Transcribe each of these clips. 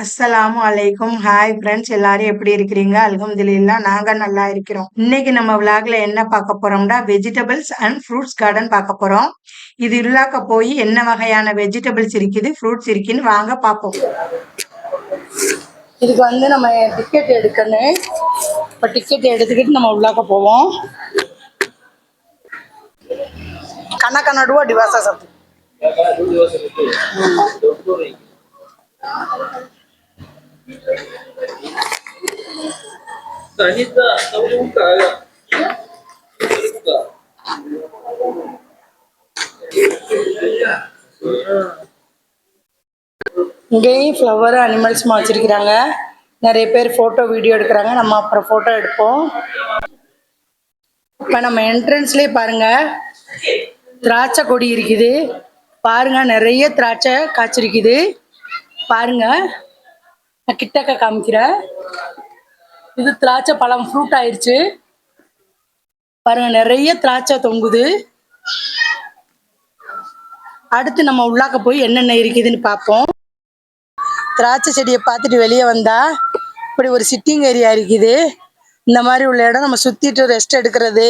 அஸ்ஸலாமு அலைக்கும். Hi friends எல்லாரும் எப்படி இருக்கிறீங்க? அலகம்துல்லா நாங்க நல்லா இருக்கிறோம். இன்னைக்கு நம்ம விளாக்ல என்ன பார்க்க போறோம்னா வெஜிடபிள்ஸ் அண்ட் ஃப்ரூட்ஸ் கார்டன் பார்க்க போறோம். இது உள்ளாக்க போய் என்ன வகையான வெஜிடபிள்ஸ் இருக்குது ஃப்ரூட்ஸ் இருக்குன்னு வாங்க பார்ப்போம். இதுக்கு வந்து நம்ம டிக்கெட் எடுக்கணும். இப்போ டிக்கெட் எடுத்துக்கிட்டு நம்ம உள்ளாக்க போவோம். கண்ணா டிவாசா சப்தி Sanita, tahu um buka agak. Buka. இங்கேயும் ஃப்ளவர் அனிமல்ஸ்மா வச்சுருக்கிறாங்க. நிறைய பேர் ஃபோட்டோ வீடியோ எடுக்கிறாங்க. நம்ம அப்புறம் ஃபோட்டோ எடுப்போம். இப்போ நம்ம என்ட்ரன்ஸ்லேயே பாருங்க. திராட்சை கொடி இருக்குது. பாருங்க நிறைய திராட்சை காய்ச்சிருக்குது. பாருங்க. நான் கிட்டக்க காமிக்கிறேன். இது திராட்சை பழம் ஃப்ரூட் ஆயிடுச்சு பாருங்க நிறைய திராட்சை தொங்குது. அடுத்து நம்ம உள்ளாக்க போய் என்னென்ன இருக்குதுன்னு பார்ப்போம். திராட்சை செடியை பார்த்துட்டு வெளியே வந்தா இப்படி ஒரு சிட்டிங் ஏரியா இருக்குது. இந்த மாதிரி உள்ள இடம் நம்ம சுத்திட்டு ரெஸ்ட் எடுக்கிறது.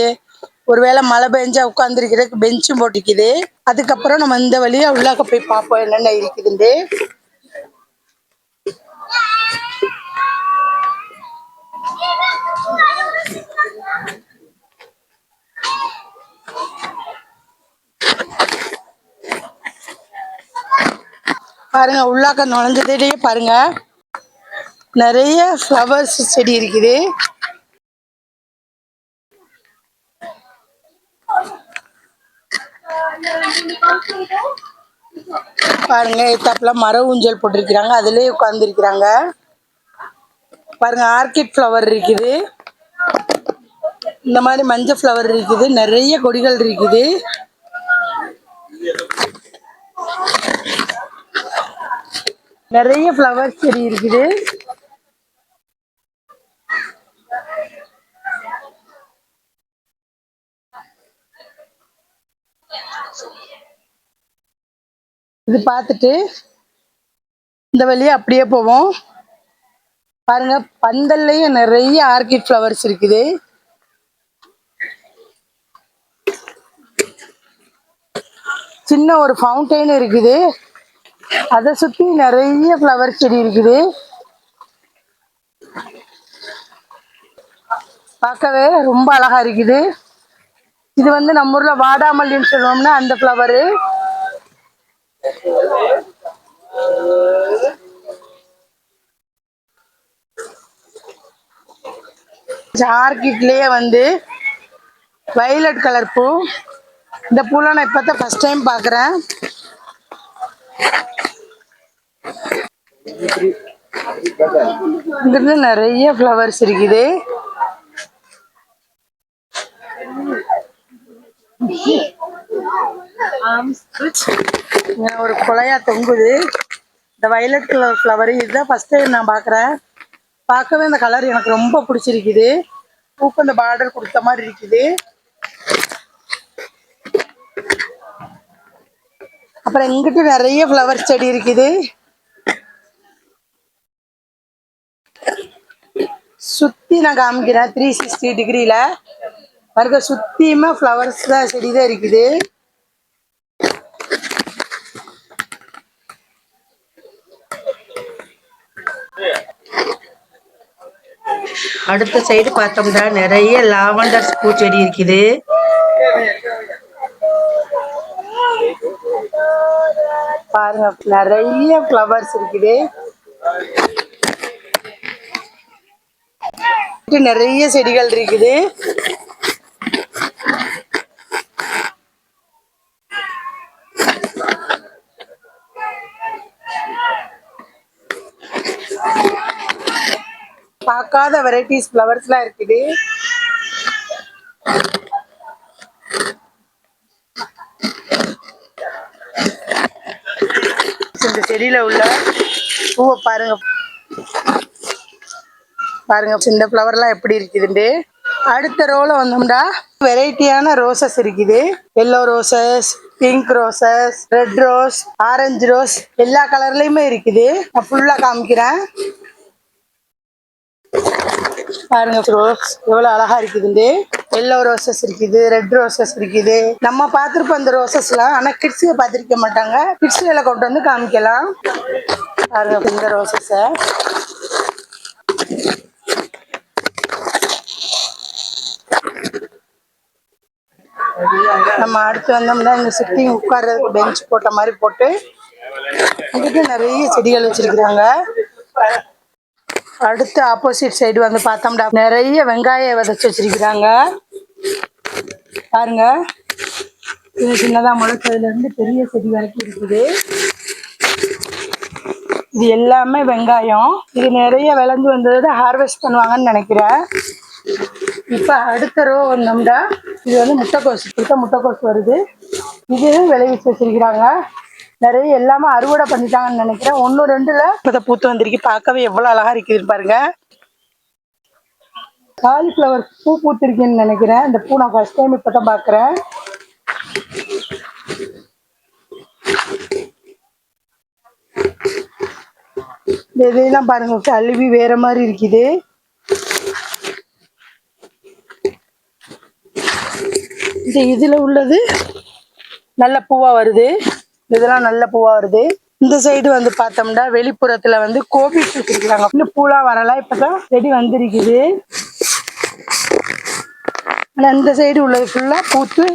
ஒருவேளை மழை பெஞ்சா உட்காந்துருக்கிறதுக்கு பெஞ்சும் போட்டுக்குது அதுக்கப்புறம் நம்ம இந்த வழியா உள்ளாக்க போய் பார்ப்போம் என்னென்ன இருக்குதுன்னு. பாருங்க உள்ளாக்க நுழைஞ்சதே பாருங்க. நிறைய ஃப்ளவர்ஸ் செடி இருக்குது. பாருங்க எத்தாப்புல மர ஊஞ்சல் போட்டிருக்கிறாங்க. அதுலயே உட்கார்ந்துருக்கிறாங்க. பாருங்க ஆர்கிட் ஃப்ளவர் இருக்குது. இந்த மாதிரி மஞ்சள் ஃப்ளவர் இருக்குது நிறைய கொடிகள் இருக்குது. நிறைய ஃப்ளவர் செடி இருக்குது. இது பார்த்துட்டு இந்த வழியா அப்படியே போவோம். பாருங்க பந்தல்லையும் நிறைய ஆர்கிட் ஃப்ளவர்ஸ் இருக்குது. சின்ன ஒரு ஃபவுண்டைன் இருக்குது. அதை சுத்தி நிறைய ஃப்ளவர் செடி இருக்குது. பார்க்கவே ரொம்ப அழகா இருக்குது. இது வந்து நம்ம ஊர்ல வாடாமல்லின்னு சொல்லுவோம்னா அந்த ஃப்ளவரு. ஆர்கிட்லயே வந்து வயலட் கலர் பூ. இந்த பூலாம் நான் இப்போ தான் ஃபர்ஸ்ட் டைம் பார்க்குறேன். இங்கிருந்து நிறைய ஃப்ளவர்ஸ் இருக்குது. ஒரு கொலையா தொங்குது. இந்த வயலட் கலர் ஃப்ளவர் இதுதான் ஃபர்ஸ்ட் டைம் நான் பார்க்குறேன். பார்க்கவே இந்த கலர் எனக்கு ரொம்ப பிடிச்சிருக்குது. பூக்கு அந்த பார்டர் கொடுத்த மாதிரி இருக்குது. அப்புறம் இங்கிட்டு நிறைய ஃப்ளவர் செடி இருக்குது. சுத்தி நான் காமிக்கிறேன் த்ரீ சிக்ஸ்டி டிகிரியில் பாருங்க சுத்தியுமே ஃப்ளவர்ஸ் தான் செடி தான் இருக்குது. அடுத்த சைடு பார்த்தோம்னா நிறைய லாவண்டர் பூச்செடி இருக்குது. பாருங்க நிறைய ஃப்ளவர்ஸ் இருக்குது. நிறைய செடிகள் இருக்குது. பார்க்காத வெரைட்டிஸ் ஃப்ளவர்ஸ்லாம் இருக்குது. இந்த செடியில உள்ள பூவை பாருங்க. பாருங்க இந்த ஃப்ளவர்லாம் எப்படி இருக்குதுண்டு. அடுத்த ரோல வந்தோம்டா. வெரைட்டியான ரோசஸ் இருக்குது. Yellow roses pink roses red rose orange rose எல்லா கலர்லயுமே இருக்குது. நான் ஃபுல்லா காமிக்கிறேன். பாருங்க ரோஸ் எவ்வளவு அழகா இருக்குதுண்டு. எல்லோ ரோசஸ் இருக்குது ரெட் ரோசஸ் இருக்குது. நம்ம பார்த்துருப்போம் அந்த ரோசஸ்லாம் ஆனா கிட்ஸுக பார்த்திருக்க மாட்டாங்க. கிட்ஸ்ல கொண்டு வந்து காமிக்கலாம். பாருங்க இந்த ரோசஸை நம்ம அடுத்து வந்தோம்னா இங்க சுத்தி உட்கார்றதுக்கு பெஞ்ச் போட்ட மாதிரி போட்டு இதுக்கு நிறைய செடிகள் வச்சிருக்கிறாங்க. அடுத்து ஆப்போசிட் சைடு வந்து பார்த்தோம்டா. நிறைய வெங்காயம் விதைச்சி வச்சிருக்கிறாங்க. பாருங்க. சின்ன சின்னதா முளைச்சதுல இருந்து பெரிய செடி வரைக்கும் இருக்குது. இது எல்லாமே வெங்காயம். இது நிறைய விளைஞ்சு வந்தது ஹார்வெஸ்ட் பண்ணுவாங்கன்னு நினைக்கிறேன். இப்போ அடுத்த ரோ வந்தோம்டா. இது வந்து முட்டைக்கோஸ் கொடுத்த முட்டைக்கோஸ் வருது. இது விளைவிச்சு வச்சிருக்கிறாங்க. நிறைய எல்லாமே அறுவடை பண்ணிட்டாங்கன்னு நினைக்கிறேன். ஒன்று ரெண்டுல இப்போ பூத்து வந்திருக்கு. பார்க்கவே எவ்வளோ அழகா இருக்குது பாருங்க. காலிஃப்ளவர் பூ பூத்திருக்குன்னு நினைக்கிறேன். இந்த பூ நான் ஃபர்ஸ்ட் டைம் இப்போ தான் பார்க்குறேன். இந்த இதெல்லாம் பாருங்க கழுவி வேற மாதிரி இருக்குது. இந்த இதுல உள்ளது நல்ல பூவா வருது. இதெல்லாம் நல்ல பூவா வருது. இந்த சைடு வந்து பார்த்தோம்னா வெளிப்புறத்துல வந்து கோபிஸ் வச்சிருக்காங்க இன்னும் பூலாம் வரலாம் இப்பதான் செடி வந்திருக்குது. ஆனா இந்த சைடு உள்ளது ஃபுல்லா பூத்து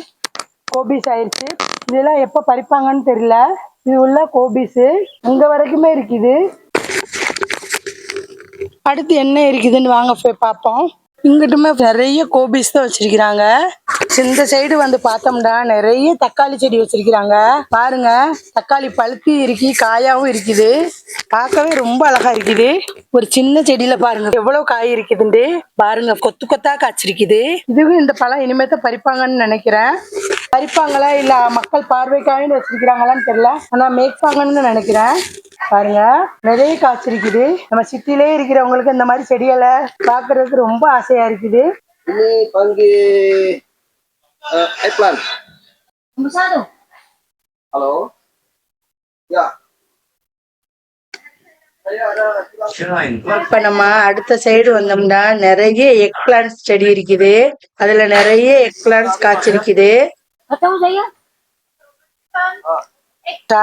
கோபிஸ் ஆயிருச்சு. இதெல்லாம் எப்ப பறிப்பாங்கன்னு தெரியல. இது உள்ள கோபிஸ். அங்க வரைக்குமே இருக்குது. அடுத்து என்ன இருக்குதுன்னு வாங்க போய் பார்ப்போம். இங்கிட்டுமே நிறைய கோபிஸ் தான் வச்சிருக்கிறாங்க. இந்த சைடு வந்து பார்த்தோம்னா நிறைய தக்காளி செடி வச்சிருக்கிறாங்க. பாருங்க தக்காளி பழுத்தி இருக்கு காயாவும் இருக்குது. பார்க்கவே ரொம்ப அழகா இருக்குது. ஒரு சின்ன செடியில பாருங்க எவ்வளவு காய் இருக்குதுண்டு பாருங்க கொத்து கொத்தா காய்ச்சிருக்குது. இதுவும் இந்த பழம் இனிமேத்த பறிப்பாங்கன்னு நினைக்கிறேன். பறிப்பாங்களா இல்ல மக்கள் பார்வைக்காக வச்சிருக்கிறாங்களான்னு தெரியல. ஆனா மேய்ப்பாங்கன்னு நினைக்கிறேன். பாருங்க. நிறைய காய்ச்சிருக்குது. நம்ம சிட்டிலே இருக்கிறவங்களுக்கு இந்த மாதிரி செடிகளை பார்க்கிறதுக்கு ரொம்ப ஆசையா இருக்குது. Saya ada இப்ப நம்ம அடுத்த சைடு வந்தோம்னா நிறைய எக் பிளான்ஸ் செடி இருக்குது. அதுல நிறைய எக் பிளான்ஸ் காய்ச்சிருக்குது.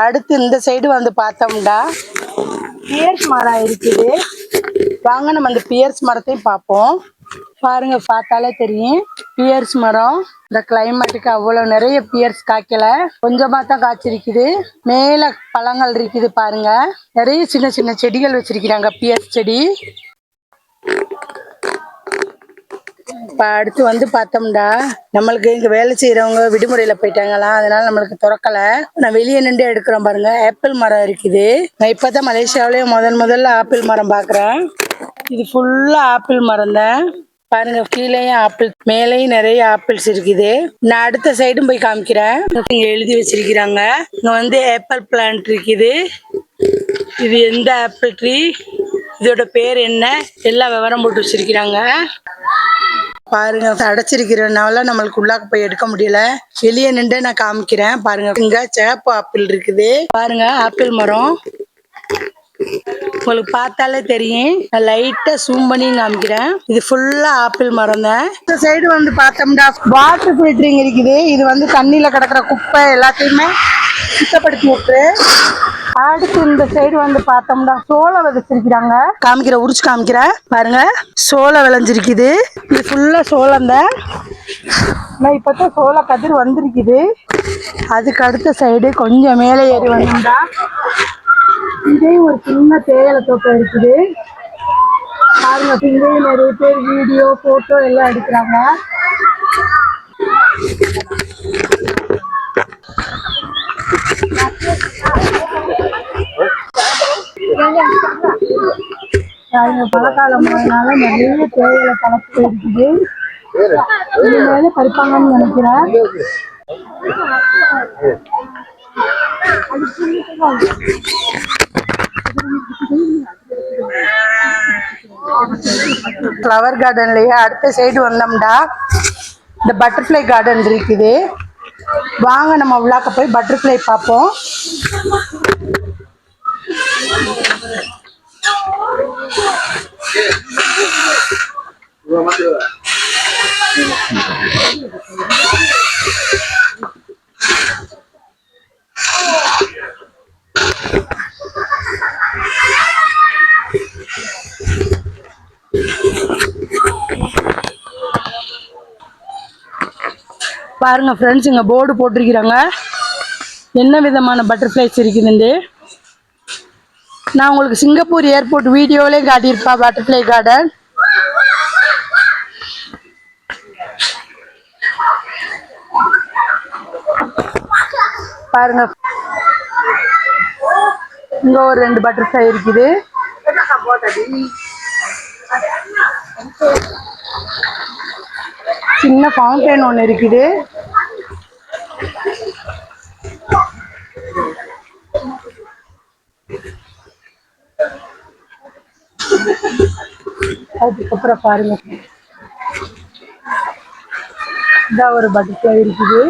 அடுத்து இந்த சைடு வந்து பார்த்தோம்டா. பியர்ஸ் மரம் இருக்குது. வாங்க நம்ம அந்த பியர்ஸ் மரத்தையும் பார்ப்போம். பாருங்க பார்த்தாலே தெரியும். பியர்ஸ் மரம். இந்த கிளைமேட்டுக்கு அவ்வளவு நிறைய பியர்ஸ் காய்க்கல. கொஞ்சமாக தான் காய்ச்சிருக்குது. மேல பழங்கள் இருக்குது பாருங்க. நிறைய சின்ன சின்ன செடிகள் வச்சிருக்கிறாங்க பியர்ஸ் செடி. இப்போ அடுத்து வந்து பார்த்தோம்டா நம்மளுக்கு இங்கே வேலை செய்கிறவங்க விடுமுறையில் போயிட்டாங்களாம் அதனால நம்மளுக்கு திறக்கல. நான் வெளியே நின்று எடுக்கிறோம் பாருங்க. ஆப்பிள் மரம் இருக்குது. நான் இப்போ தான் மலேசியாவிலேயே முதன் முதல்ல ஆப்பிள் மரம் பார்க்குறேன். இது ஃபுல்லாக ஆப்பிள் மரம் தான் பாருங்க கீழேயும் ஆப்பிள் மேலேயும் நிறைய ஆப்பிள்ஸ் இருக்குது. நான் அடுத்த சைடும் போய் காமிக்கிறேன். இங்க எழுதி வச்சிருக்கிறாங்க. இங்க வந்து ஆப்பிள் பிளான்ட் இருக்குது. இது எந்த ஆப்பிள் ட்ரீ இதோட பேர் என்ன? எல்லா விவரம் போட்டு வச்சிருக்கிறாங்க. பாருங்க அடைச்சிருக்கிறனால நம்மளுக்கு உள்ளாக்க போய் எடுக்க முடியல. வெளியே நின்று நான் காமிக்கிறேன். பாருங்க இங்க சேப்பு ஆப்பிள் இருக்குது. பாருங்க ஆப்பிள் மரம். உங்களுக்கு பார்த்தாலே தெரியும். நான் லைட்டா ஜூம் பண்ணி காமிக்கிறேன். இது ஃபுல்லா ஆப்பிள் மரம் தான். இந்த சைடு வந்து பார்த்தோம்னா வாட்டர் ஃபில்டரிங் இருக்குது. இது வந்து தண்ணியில கிடக்குற குப்பை எல்லாத்தையுமே சுத்தப்படுத்தி விட்டு அடுத்து இந்த சைடு வந்து பார்த்தோம்னா சோளம் விதைச்சிருக்கிறாங்க. காமிக்கிற உரிச்சு காமிக்கிறேன் பாருங்க சோளம் விளைஞ்சிருக்குது. இது ஃபுல்லா சோளம் தான். நான் இப்பதான் சோள கதிர் வந்திருக்குது. அதுக்கு அடுத்த சைடு கொஞ்சம் மேலே ஏறி வந்தோம்னா இங்கேயும் ஒரு சின்ன தேயிலை தோட்டம் இருக்குது. பாருங்க இங்கேயும் நிறைய பேர் வீடியோ போட்டோ எல்லாம் எடுக்கிறாங்க. பழக்காலம் பழக்காலமானால நிறைய தேயிலை பழத்து இருக்குது. இனிமேல பறிப்பாங்கன்னு நினைக்கிறேன். ஃப்ளவர் கார்டன்லயே அடுத்த சைடு வந்தோம்டா. இந்த பட்டர்ஃப்ளை கார்டன் இருக்குது. வாங்க நம்ம உள்ளாக்க போய் பட்டர்ஃப்ளை பார்ப்போம். பாருங்க ஃப்ரெண்ட்ஸ் இங்கே போர்டு போட்டிருக்கிறாங்க. என்ன விதமான பட்டர்ஃப்ளைஸ் இருக்குதுண்டு? நான் உங்களுக்கு சிங்கப்பூர் ஏர்போர்ட் வீடியோவிலே காட்டியிருப்பா பட்டர்ஃப்ளை கார்டன் பாருங்க. இங்க ஒரு ரெண்டு பட்டர்ஃப்ளை இருக்குது. சின்ன ஃபவுண்டைன் ஒன்று இருக்குது. அதுக்கப்புறம் பாருங்க. இதான் ஒரு பட்டர்ஃப்ளை இருக்குது.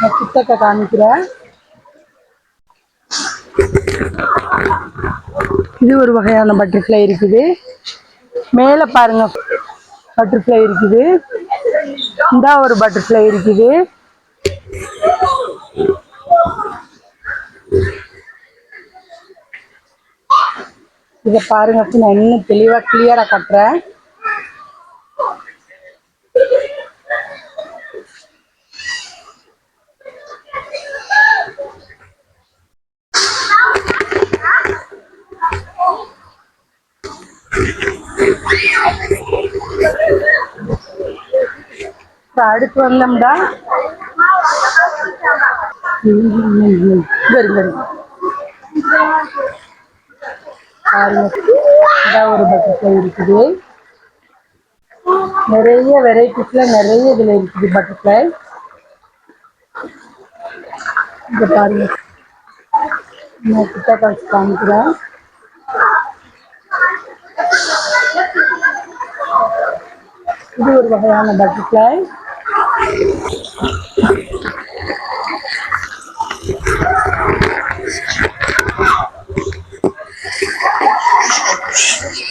நான் கிட்டக்க காமிக்கிறேன். இது ஒரு வகையான பட்டர்ஃப்ளை இருக்குது. மேலே பாருங்க. பட்டர்ஃப்ளை இருக்குது. இந்த ஒரு பட்டர்ஃப்ளை இருக்குது. இதை பாருங்க நான் இன்னும் தெளிவா கிளியரா கட்டுறேன். அடுத்து வந்தோம்டா ம், ம், ம், ம். இங்க இருக்கு, இங்க இருக்கு. பாருங்க. இதான் ஒரு பட்டர்ஃப்ளை இருக்குது. நிறைய வெரைட்டிஸ்ல நிறைய இதுல இருக்குது பட்டர்ஃப்ளை இங்க பாருங்க. நான் கிட்ட காசு காமிக்கிறேன். இது ஒரு வகையான பட்டர்ஃப்ளை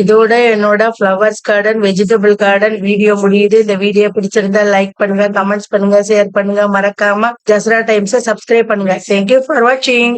இதோட என்னோட flowers garden vegetable garden video முடியுது. இந்த வீடியோ பிடிச்சிருந்தா லைக் பண்ணுங்க கமெண்ட்ஸ் பண்ணுங்க ஷேர் பண்ணுங்க. மறக்காம ஜஸ்ரா டைம்ஸை சப்ஸ்கிரைப் பண்ணுங்க. தேங்க்யூ ஃபார் வாட்சிங்